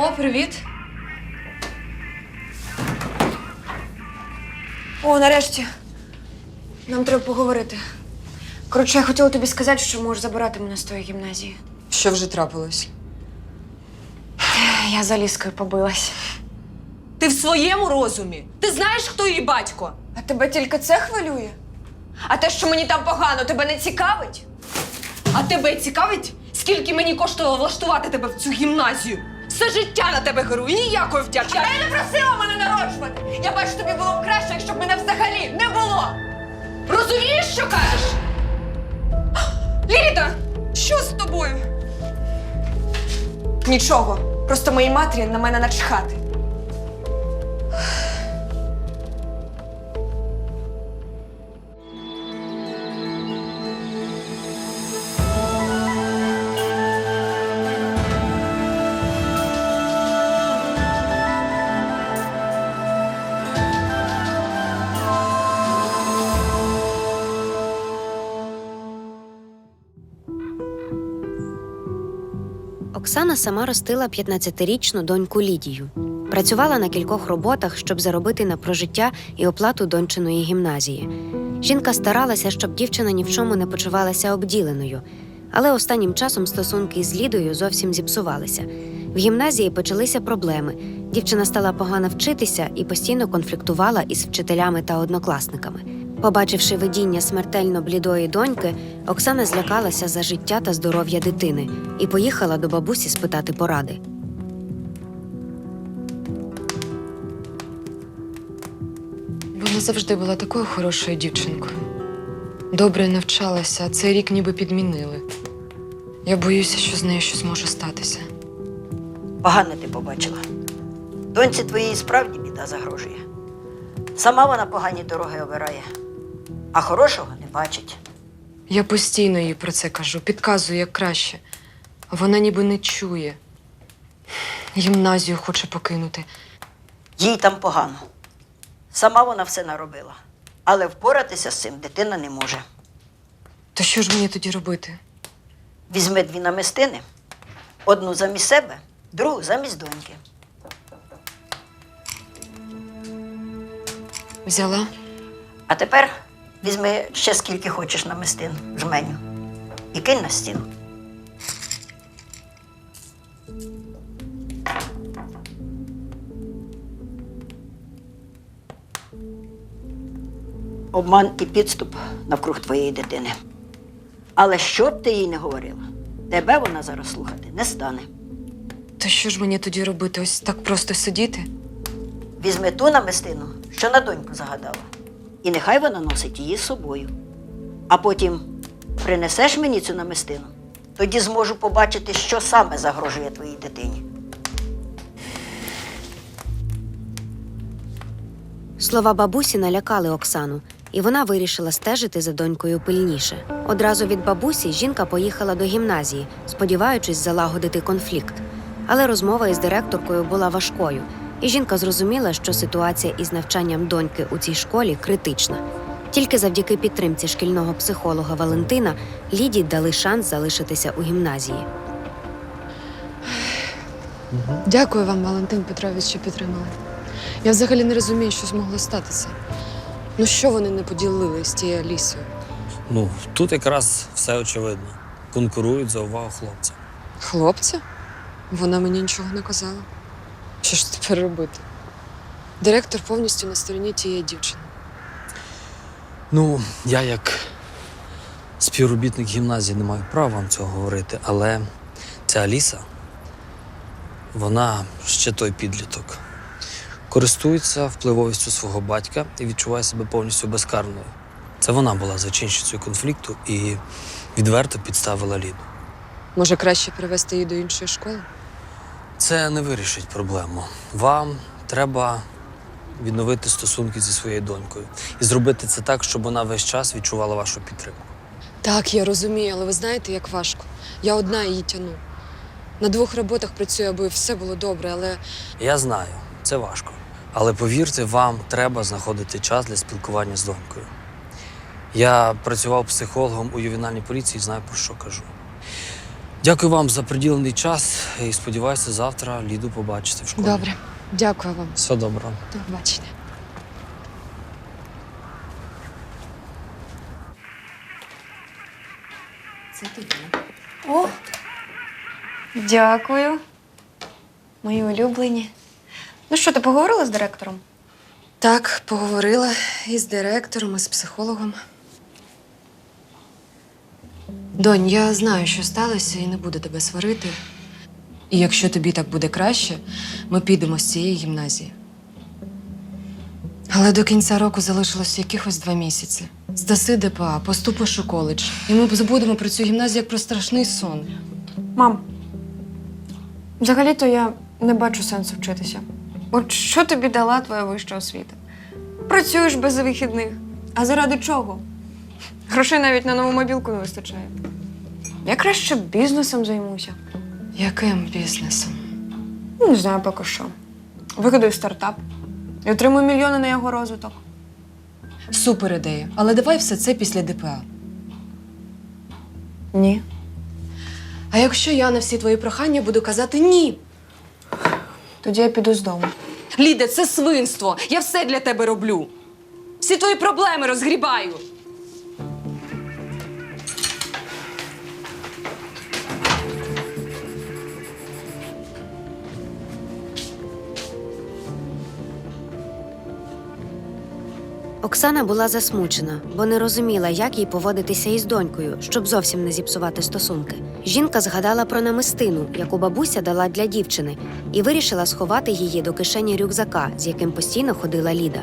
О, привіт. О, нарешті. Нам треба поговорити. Коротше, я хотіла тобі сказати, що можеш забирати мене з тої гімназії. Що вже трапилось? Я за ліскою побилась. Ти в своєму розумі? Ти знаєш, хто її батько? А тебе тільки це хвилює? А те, що мені там погано, тебе не цікавить? А тебе цікавить, скільки мені коштувало влаштувати тебе в цю гімназію? Все життя на тебе гору і ніякої вдячності. Я не просила мене народжувати! Я бачу, тобі було б краще, якщо б мене взагалі не було! Розумієш, що кажеш? Ліда, що з тобою? Нічого. Просто моїй матері на мене начхати. Оксана сама ростила 15-річну доньку Лідію. Працювала на кількох роботах, щоб заробити на прожиття і оплату дончиної гімназії. Жінка старалася, щоб дівчина ні в чому не почувалася обділеною. Але останнім часом стосунки з Лідою зовсім зіпсувалися. В гімназії почалися проблеми. Дівчина стала погано вчитися і постійно конфліктувала із вчителями та однокласниками. Побачивши видіння смертельно блідої доньки, Оксана злякалася за життя та здоров'я дитини і поїхала до бабусі спитати поради. Вона завжди була такою хорошою дівчинкою. Добре навчалася, а цей рік ніби підмінили. Я боюся, що з нею щось може статися. Погано ти побачила. Доньці твоїй справді біда загрожує. Сама вона погані дороги обирає, а хорошого не бачить. Я постійно їй про це кажу, підказую, як краще. А вона ніби не чує. Гімназію хоче покинути. Їй там погано. Сама вона все наробила. Але впоратися з цим дитина не може. То що ж мені тоді робити? Візьми дві намистини, одну замість себе, другу замість доньки. Взяла? А тепер візьми ще скільки хочеш намистин жменю і кинь на стіну. Обман і підступ навкруг твоєї дитини. Але що б ти їй не говорила, тебе вона зараз слухати не стане. То що ж мені тоді робити? Ось так просто сидіти? Візьми ту намистину, що на доньку загадала, і нехай вона носить її з собою. А потім принесеш мені цю намистину, тоді зможу побачити, що саме загрожує твоїй дитині. Слова бабусі налякали Оксану, і вона вирішила стежити за донькою пильніше. Одразу від бабусі жінка поїхала до гімназії, сподіваючись залагодити конфлікт. Але розмова із директоркою була важкою, і жінка зрозуміла, що ситуація із навчанням доньки у цій школі критична. Тільки завдяки підтримці шкільного психолога Валентина Ліді дали шанс залишитися у гімназії. Дякую вам, Валентин Петрович, що підтримали. Я взагалі не розумію, що змогло статися. Ну що вони не поділили з тією Алісою? Ну, тут якраз все очевидно. Конкурують за увагу хлопця. Хлопця? Вона мені нічого не казала. Що ж тепер робити? Директор повністю на стороні тієї дівчини. Ну, я як співробітник гімназії не маю права вам цього говорити, але ця Аліса, вона ще той підліток. Користується впливовістю свого батька і відчуває себе повністю безкарною. Це вона була зачинщицею конфлікту і відверто підставила Ліду. Може, краще перевести її до іншої школи? Це не вирішить проблему. Вам треба відновити стосунки зі своєю донькою і зробити це так, щоб вона весь час відчувала вашу підтримку. Так, я розумію, але ви знаєте, як важко. Я одна її тяну. На двох роботах працюю, аби все було добре, але Я знаю, це важко. Але повірте, вам треба знаходити час для спілкування з донькою. Я працював психологом у ювенальній поліції і знаю, про що кажу. Дякую вам за приділений час і сподіваюся, завтра Ліду побачити в школі. Добре, дякую вам. Все добре. До побачення. Це тобі. О! Дякую. Мої улюблені. Ну що, ти поговорила з директором? Так, поговорила із директором, і з психологом. Донь, я знаю, що сталося, і не буду тебе сварити. І якщо тобі так буде краще, ми підемо з цієї гімназії. Але до кінця року залишилось якихось два місяці. Здаси ДПА, поступиш у коледж, і ми забудемо про цю гімназію як про страшний сон. Мам, взагалі-то я не бачу сенсу вчитися. От що тобі дала твоя вища освіта? Працюєш без вихідних. А заради чого? Грошей навіть на нову мобілку не вистачає. Я краще бізнесом займуся. Яким бізнесом? Ну, Не знаю поки що. Вигадую стартап і отримую мільйони на його розвиток. Супер ідея. Але давай все це після ДПА. Ні. А якщо я на всі твої прохання буду казати ні? Тоді я піду з дому. Ліде, це свинство. Я все для тебе роблю. Всі твої проблеми розгрібаю. Оксана була засмучена, бо не розуміла, як їй поводитися із донькою, щоб зовсім не зіпсувати стосунки. Жінка згадала про намистину, яку бабуся дала для дівчини, і вирішила сховати її до кишені рюкзака, з яким постійно ходила Ліда.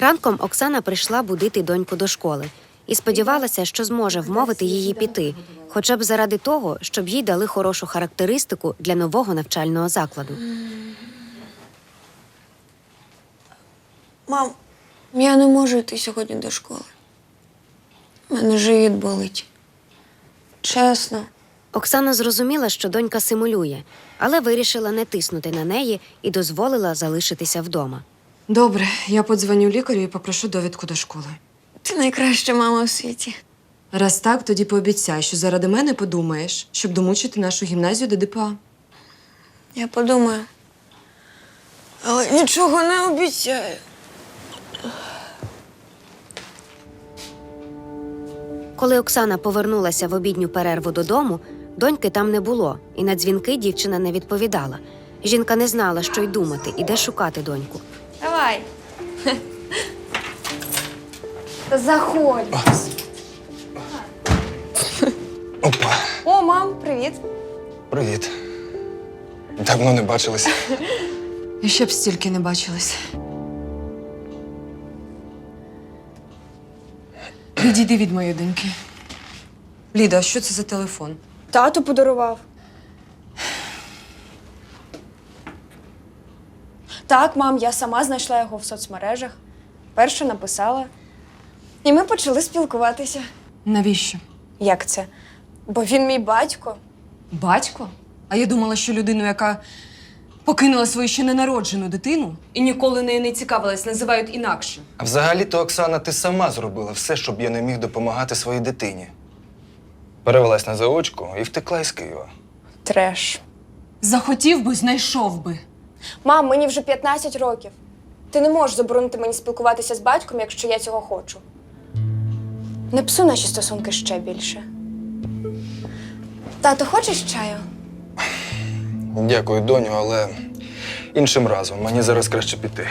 Ранком Оксана прийшла будити доньку до школи і сподівалася, що зможе вмовити її піти, хоча б заради того, щоб їй дали хорошу характеристику для нового навчального закладу. Мам, я не можу йти сьогодні до школи. У мене живіт болить. Чесно. Оксана зрозуміла, що донька симулює, але вирішила не тиснути на неї і дозволила залишитися вдома. Добре, я подзвоню лікарю і попрошу довідку до школи. Ти найкраща мама у світі. Раз так, тоді пообіцяй, що заради мене подумаєш, щоб домучити нашу гімназію до ДПА. Я подумаю. Але нічого не обіцяю. Коли Оксана повернулася в обідню перерву додому, доньки там не було, і на дзвінки дівчина не відповідала. Жінка не знала, що й думати, і де шукати доньку. Давай. Заходь. Опа, О, мам, привіт. привіт. Давно не бачилися. І ще б стільки не бачились. Відійди від моєї доньки. Ліда, а що це за телефон? Тато подарував. Так, мам, я сама знайшла його в соцмережах. Перше написала. І ми почали спілкуватися. Навіщо? Як це? Бо він мій батько. Батько? А я думала, що людину, яка покинула свою ще ненароджену дитину і ніколи нею не цікавилась, називають інакше. А взагалі-то, Оксана, ти сама зробила все, щоб я не міг допомагати своїй дитині. Перевелась на заочку і втекла із Києва. Треш. Захотів би, знайшов би. Мам, мені вже 15 років. Ти не можеш заборонити мені спілкуватися з батьком, якщо я цього хочу. Не псу наші стосунки ще більше. Тато, хочеш чаю? Дякую, доню, але іншим разом мені зараз краще піти.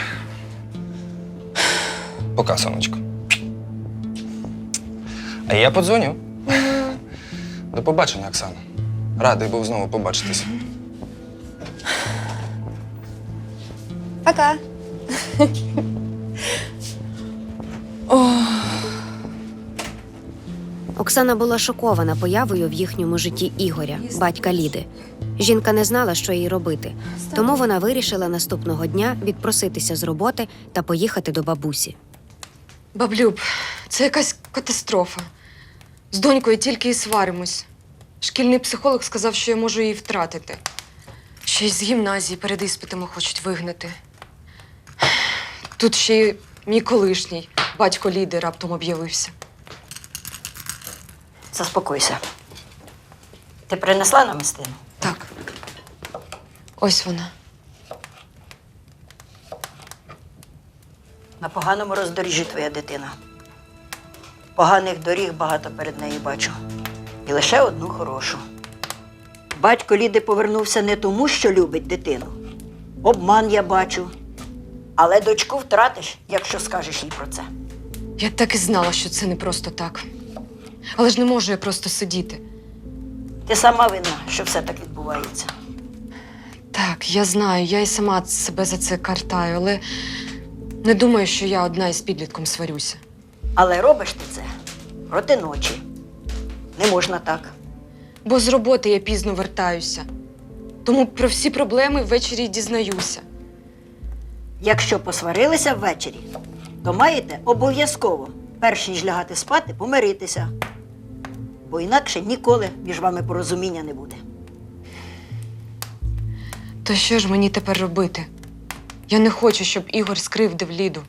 Пока, сонечко. А я подзвоню. До побачення, Оксана. Радий був знову побачитися. Пока. Оксана була шокована появою в їхньому житті Ігоря, батька Ліди. Жінка не знала, що їй робити, тому вона вирішила наступного дня відпроситися з роботи та поїхати до бабусі. Баблюб, це якась катастрофа. З донькою тільки і сваримось. Шкільний психолог сказав, що я можу її втратити. Ще й з гімназії перед іспитами хочуть вигнати. Тут ще й мій колишній батько Ліди раптом об'явився. Заспокойся. Ти принесла намистину? Так. Ось вона. На поганому роздоріжжі твоя дитина. Поганих доріг багато перед нею бачу. І лише одну хорошу. Батько Ліди повернувся не тому, що любить дитину. Обман я бачу. Але дочку втратиш, якщо скажеш їй про це. Я так і знала, що це не просто так. Але ж не можу я просто сидіти. Ти сама винна, що все так відбувається. Так, я знаю, я і сама себе за це картаю, але не думаю, що я одна із підлітком сварюся. Але робиш ти це проти ночі. Не можна так. Бо з роботи я пізно вертаюся. Тому про всі проблеми ввечері й дізнаюся. Якщо посварилися ввечері, то маєте обов'язково, перш ніж лягати спати, помиритися. Бо інакше ніколи між вами порозуміння не буде. То що ж мені тепер робити? Я не хочу, щоб Ігор скривдив Ліду.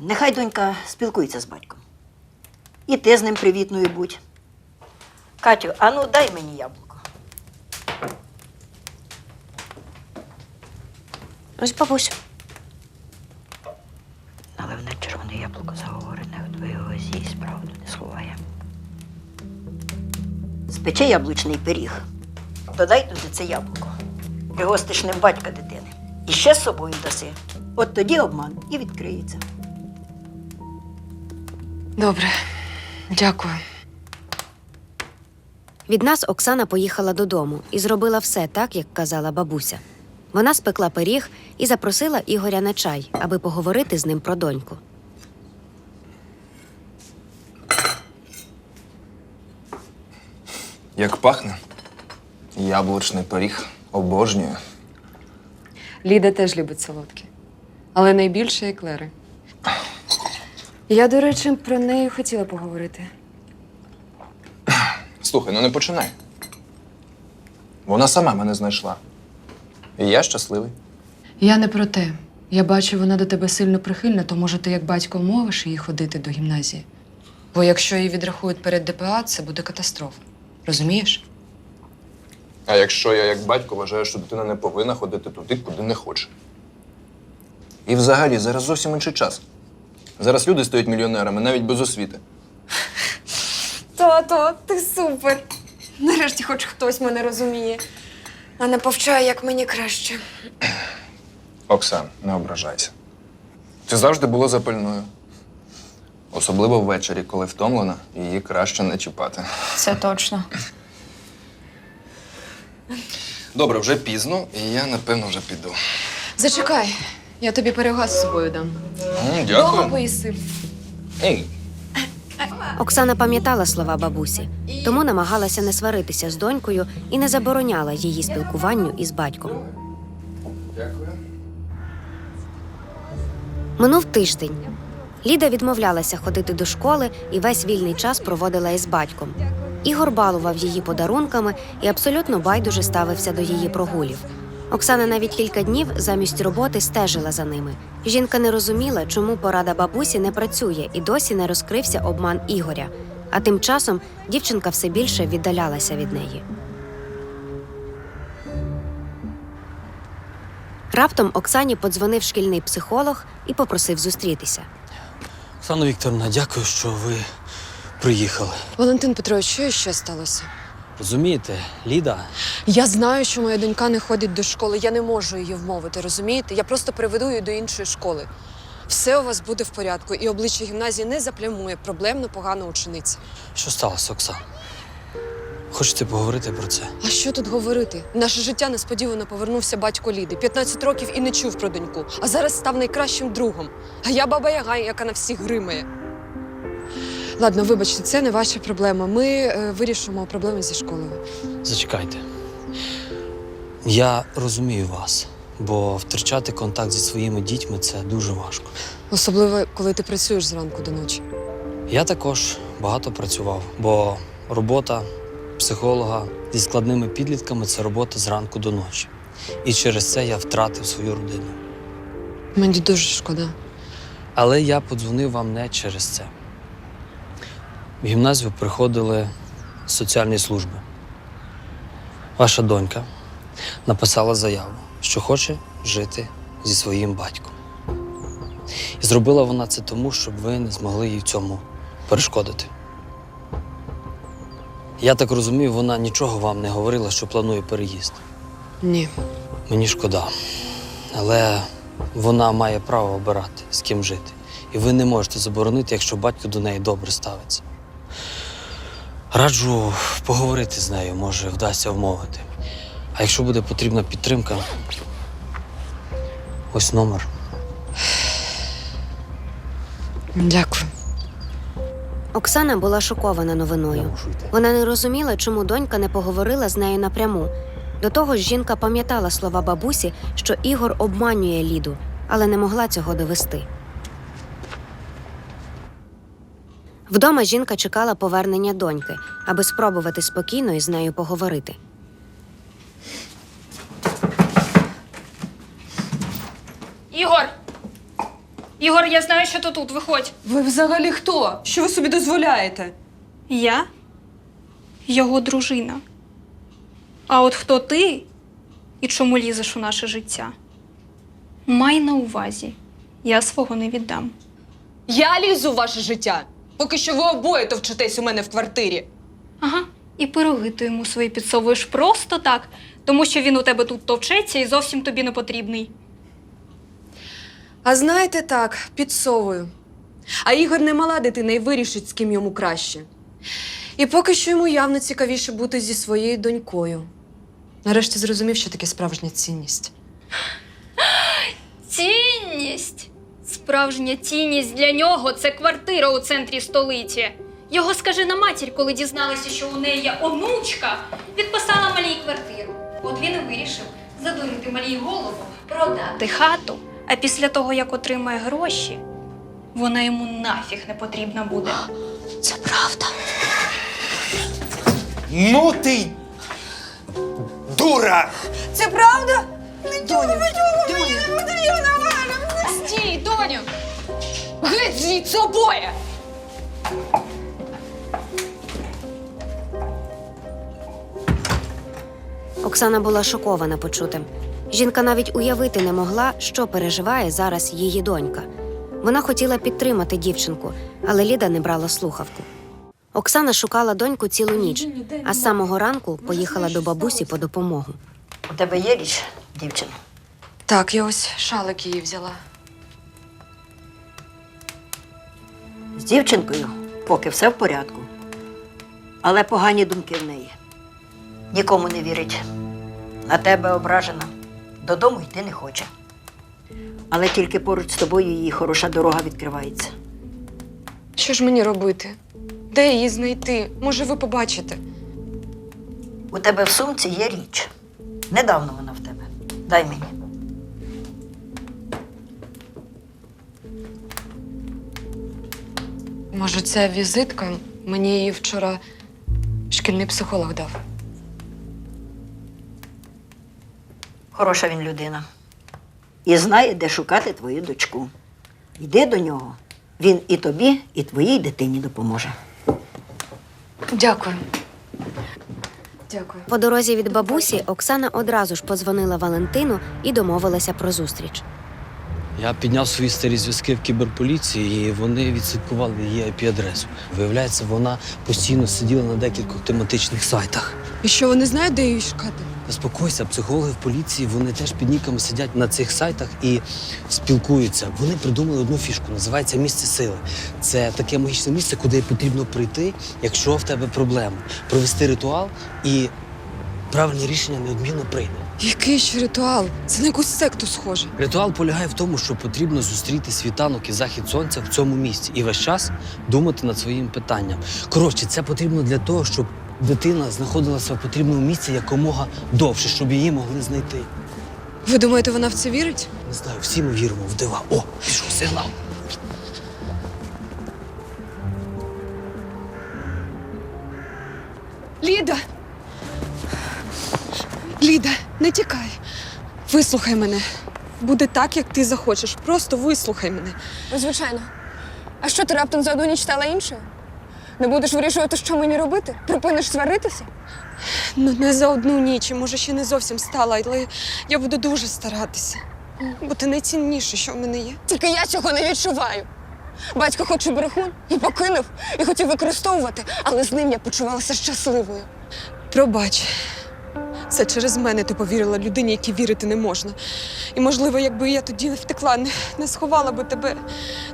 Нехай донька спілкується з батьком. І ти з ним привітною будь. Катю, ану дай мені яблуко. Ось бабусю. Спечи яблучний пиріг. Додай туди це яблуко. Пригостиш ним батька дитини. І ще з собою даси. От тоді обман і відкриється. Добре, дякую. Від нас Оксана поїхала додому і зробила все так, як казала бабуся. Вона спекла пиріг і запросила Ігоря на чай, аби поговорити з ним про доньку. Як пахне? Яблучний пиріг. Обожнюю. Ліда теж любить солодкі, але найбільше еклери. Я, до речі, про неї хотіла поговорити. Слухай, ну не починай. Вона сама мене знайшла. І я щасливий. Я не про те. Я бачу, вона до тебе сильно прихильна, то може ти як батько вмовиш її ходити до гімназії. Бо якщо її відрахують перед ДПА, це буде катастрофа. Розумієш? А якщо я, як батько, вважаю, що дитина не повинна ходити туди, куди не хоче. І взагалі, зараз зовсім інший час. Зараз люди стають мільйонерами навіть без освіти. Тато, ти супер. Нарешті хоч хтось мене розуміє, а не повчає, як мені краще. Оксан, не ображайся. Ти завжди була запальною. Особливо ввечері, коли втомлена, її краще не чіпати. Це точно. Добре, вже пізно, і я, напевно, вже піду. Зачекай, я тобі перегаз з собою дам. М, Дома Дякую. поїси. Ей, Оксана пам'ятала слова бабусі, тому намагалася не сваритися з донькою і не забороняла її спілкуванню із батьком. Дякую. Минув тиждень. Ліда відмовлялася ходити до школи і весь вільний час проводила із батьком. Ігор балував її подарунками і абсолютно байдуже ставився до її прогулів. Оксана навіть кілька днів замість роботи стежила за ними. Жінка не розуміла, чому порада бабусі не працює і досі не розкрився обман Ігоря. А тим часом дівчинка все більше віддалялася від неї. Раптом Оксані подзвонив шкільний психолог і попросив зустрітися. Оксана Вікторовна, дякую, що ви приїхали. Валентин Петрович, що ще сталося? Розумієте, Ліда, Я знаю, що моя донька не ходить до школи. Я не можу її вмовити, розумієте? Я просто переведу її до іншої школи. Все у вас буде в порядку, і обличчя гімназії не заплямує проблемно погана учениця. що сталося, Оксана? Хочете поговорити про це? А що тут говорити? В Наше життя несподівано повернувся батько Ліди. 15 років і не чув про доньку, а зараз став найкращим другом. А я баба Яга, яка на всіх гримає. Ладно, вибачте, це не ваша проблема. Ми е, вирішимо проблеми зі школою. Зачекайте. Я розумію вас, бо втрачати контакт зі своїми дітьми це дуже важко. Особливо, коли ти працюєш зранку до ночі. Я також багато працював, бо робота психолога зі складними підлітками це робота зранку до ночі. І через це я втратив свою родину. Мені дуже шкода. Але я подзвонив вам не через це. В гімназію приходили з соціальні служби. Ваша донька написала заяву, що хоче жити зі своїм батьком. І зробила вона це тому, щоб ви не змогли їй в цьому перешкодити. Я так розумію, вона нічого вам не говорила, що планує переїзд. Ні. Мені шкода. Але вона має право обирати, з ким жити. І ви не можете заборонити, якщо батько до неї добре ставиться. Раджу поговорити з нею, може, вдасться вмовити. А якщо буде потрібна підтримка, ось номер. Дякую. Оксана була шокована новиною. Вона не розуміла, чому донька не поговорила з нею напряму. До того ж, жінка пам'ятала слова бабусі, що Ігор обманює Ліду, але не могла цього довести. Вдома жінка чекала повернення доньки, аби спробувати спокійно із нею поговорити. Ігор! Ігор, я знаю, що ти тут. Виходь. Ви взагалі хто? Що ви собі дозволяєте? Я його дружина. А от хто ти і чому лізеш у наше життя? Май на увазі, я свого не віддам. Я лізу в ваше життя. Поки що ви обоє товчитесь у мене в квартирі. Ага, і пироги ти йому свої підсовуєш просто так, тому що він у тебе тут товчеться і зовсім тобі не потрібний. А знаєте так, підсовую. А Ігор не мала дитина і вирішить, з ким йому краще. І поки що йому явно цікавіше бути зі своєю донькою. Нарешті зрозумів, що таке справжня цінність. Цінність! Справжня цінність для нього це квартира у центрі столиці. Його скажи на матір, коли дізналася, що у неї є онучка, відписала малій квартиру. От він і вирішив задурити малій голову, продати хату, а після того, як отримає гроші, вона йому нафіг не потрібна буде. Це правда. Ну ти. Дура! Це правда? Стій, доню! Геть звідси обоє! Оксана була шокована почутим. Жінка навіть уявити не могла, що переживає зараз її донька. Вона хотіла підтримати дівчинку, але Ліда не брала слухавку. Оксана шукала доньку цілу ніч, а з самого ранку поїхала до бабусі по допомогу. У тебе є річ, дівчина? Так, я ось шалик її взяла. З дівчинкою поки все в порядку. Але погані думки в неї. Нікому не вірить. На тебе ображена. Додому йти не хоче. Але тільки поруч з тобою її хороша дорога відкривається. Що ж мені робити? Де її знайти? Може, ви побачите? У тебе в сумці є річ. Недавно вона в тебе. Дай мені. Може, це візитка? Мені її вчора шкільний психолог дав. Хороша він людина. І знає, де шукати твою дочку. Йди до нього. Він і тобі, і твоїй дитині допоможе. Дякую. Дякую. По дорозі від бабусі Оксана одразу ж подзвонила Валентину і домовилася про зустріч. Я підняв свої старі зв'язки в кіберполіції, і вони відслідкували її IP-адресу. Виявляється, вона постійно сиділа на декількох тематичних сайтах. І що вони знають, де її шукати? Заспокойся, психологи в поліції вони теж під ніками сидять на цих сайтах і спілкуються. Вони придумали одну фішку, називається місце сили. Це таке магічне місце, куди потрібно прийти, якщо в тебе проблема, провести ритуал і правильне рішення неодмінно прийде. Який ще ритуал? Це на якусь секту схоже. Ритуал полягає в тому, що потрібно зустріти світанок і захід сонця в цьому місці і весь час думати над своїм питанням. Коротше, це потрібно для того, щоб дитина знаходилася в потрібному місці якомога довше, щоб її могли знайти. Ви думаєте, вона в це вірить? Не знаю, всі ми віримо в дива. О, пішов сигнал. Ліда! Ліда, не тікай. Вислухай мене. буде так, як ти захочеш. Просто вислухай мене. Ну, Звичайно. А що ти раптом за одну ніч стала іншою? Не будеш вирішувати, що мені робити? Припиниш сваритися? Ну, не за одну ніч, і, може, ще не зовсім стала, але я буду дуже старатися. Бо ти найцінніше, що в мене є. Тільки я цього не відчуваю. Батько хоч і брехун, і покинув, і хотів використовувати, але з ним я почувалася щасливою. Пробач. Це через мене ти повірила людині, якій вірити не можна. І, можливо, якби я тоді не втекла, не, не сховала би тебе,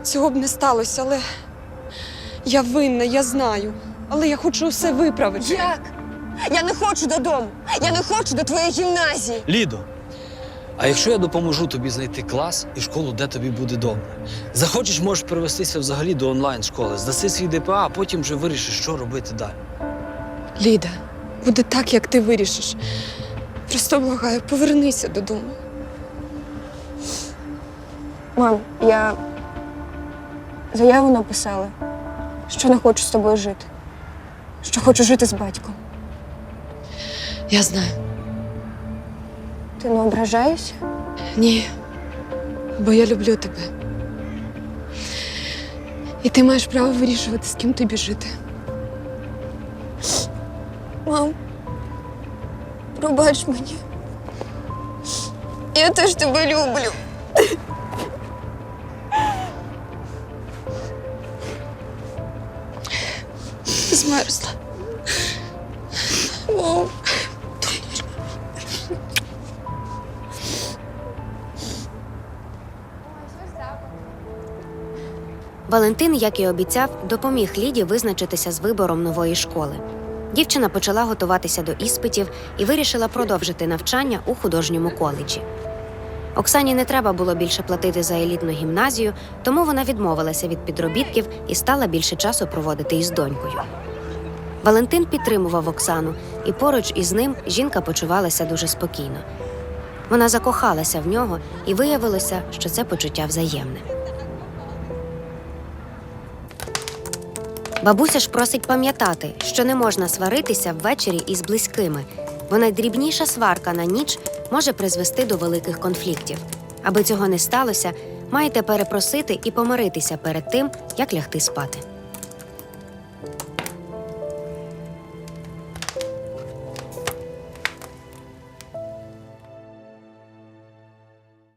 цього б не сталося, але я винна, я знаю. Але я хочу все виправити. Як? Я не хочу додому. Я не хочу до твоєї гімназії. Лідо, а якщо я допоможу тобі знайти клас і школу, де тобі буде добре? Захочеш, можеш перевестися взагалі до онлайн-школи, здаси свій ДПА, а потім вже вирішиш, що робити далі. Ліда, буде так, як ти вирішиш. Просто благаю, повернися додому. Мам, я заяву написала, що не хочу з тобою жити. Що хочу жити з батьком. Я знаю. Ти не ображаєшся? Ні, бо я люблю тебе. І ти маєш право вирішувати, з ким тобі жити. Мам, пробач мені. Я теж тебе люблю. Змерзла. Мам. Валентин, як і обіцяв, допоміг Ліді визначитися з вибором нової школи. Дівчина почала готуватися до іспитів і вирішила продовжити навчання у художньому коледжі. Оксані не треба було більше платити за елітну гімназію, тому вона відмовилася від підробітків і стала більше часу проводити із донькою. Валентин підтримував Оксану, і поруч із ним жінка почувалася дуже спокійно. Вона закохалася в нього, і виявилося, що це почуття взаємне. Бабуся ж просить пам'ятати, що не можна сваритися ввечері із близькими, бо найдрібніша сварка на ніч може призвести до великих конфліктів. Аби цього не сталося, маєте перепросити і помиритися перед тим, як лягти спати.